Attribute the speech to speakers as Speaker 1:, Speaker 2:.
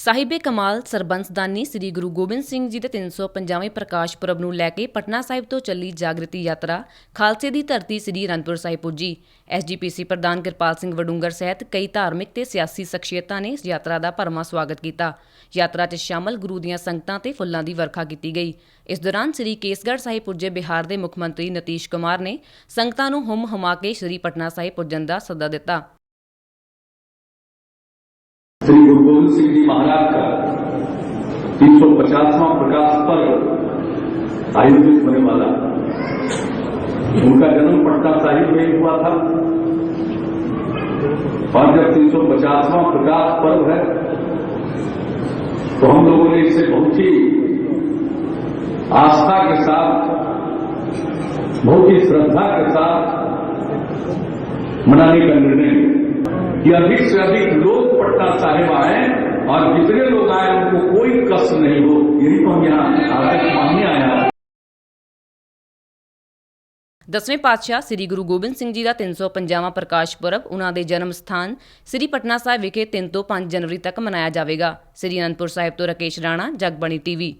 Speaker 1: ਸਾਹਿਬੇ ਕਮਾਲ ਸਰਬੰਸਦਾਨੀ ਸ੍ਰੀ ਗੁਰੂ ਗੋਬਿੰਦ ਸਿੰਘ ਜੀ ਦੇ 350ਵੇਂ ਪ੍ਰਕਾਸ਼ ਪੁਰਬ ਨੂੰ ਲੈ ਕੇ ਪਟਨਾ ਸਾਹਿਬ ਤੋਂ ਚੱਲੀ ਜਾਗਰਤੀ ਯਾਤਰਾ ਖਾਲਸੇ ਦੀ ਧਰਤੀ ਸ੍ਰੀ ਅਨੰਦਪੁਰ ਸਾਹਿਬ ਪੁੱਜੀ। ਐਸਜੀਪੀਸੀ ਪ੍ਰਧਾਨ ਕਿਰਪਾਲ ਸਿੰਘ ਵਡੂੰਗਰ ਸਹਿਤ ਕਈ ਧਾਰਮਿਕ ਤੇ ਸਿਆਸੀ ਸ਼ਖਸੀਅਤਾਂ ਨੇ ਇਸ ਯਾਤਰਾ ਦਾ ਭਰਵਾਂ ਸਵਾਗਤ ਕੀਤਾ। ਯਾਤਰਾ 'ਚ ਸ਼ਾਮਲ ਗੁਰੂ ਦੀਆਂ ਸੰਗਤਾਂ ਤੇ ਫੁੱਲਾਂ ਦੀ ਵਰਖਾ ਕੀਤੀ ਗਈ। ਇਸ ਦੌਰਾਨ ਸ੍ਰੀ ਕੇਸਗੜ੍ਹ ਸਾਹਿਬ ਪੁੱਜੇ ਬਿਹਾਰ ਦੇ ਮੁੱਖ ਮੰਤਰੀ ਨਤੀਸ਼ ਕੁਮਾਰ ਨੇ ਸੰਗਤਾਂ ਨੂੰ ਹੁਮ ਹੁਮਾ ਕੇ ਸ੍ਰੀ ਪਟਨਾ ਸਾਹਿਬ ਪੁੱਜਣ ਦਾ ਸੱਦਾ ਦਿੱਤਾ।
Speaker 2: श्री गुरु गोविंद सिंह जी महाराज का तीन सौ पचासवां प्रकाश पर्व आयोजित होने वाला। उनका जन्म पटना साहिब में हुआ था। और जब तीन सौ पचासवां प्रकाश पर्व है तो हम लोगों ने इसे बहुत ही आस्था के साथ, बहुत ही श्रद्धा के साथ मनाने का निर्णय लिया। कि अधिक से अधिक लोग साहिब आए और जितने लोग आए उनको कोई कष्ट नहीं हो यही तो हम यहाँ आगे मानने आए हैं
Speaker 1: ਦਸਵੇਂ ਪਾਤਸ਼ਾਹ ਸ੍ਰੀ ਗੁਰੂ ਗੋਬਿੰਦ ਸਿੰਘ ਜੀ ਦਾ 350ਵਾਂ ਪ੍ਰਕਾਸ਼ ਪੁਰਬ ਉਹਨਾਂ ਦੇ ਜਨਮ ਸਥਾਨ ਸ੍ਰੀ ਪਟਨਾ ਸਾਹਿਬ ਵਿਖੇ 3 ਤੋਂ 5 ਜਨਵਰੀ ਤੱਕ ਮਨਾਇਆ ਜਾਵੇਗਾ ਸ੍ਰੀ ਅਨੰਦਪੁਰ ਸਾਹਿਬ ਤੋਂ ਰਕੇਸ਼ ਰਾਣਾ ਜਗਬਣੀ ਟੀਵੀ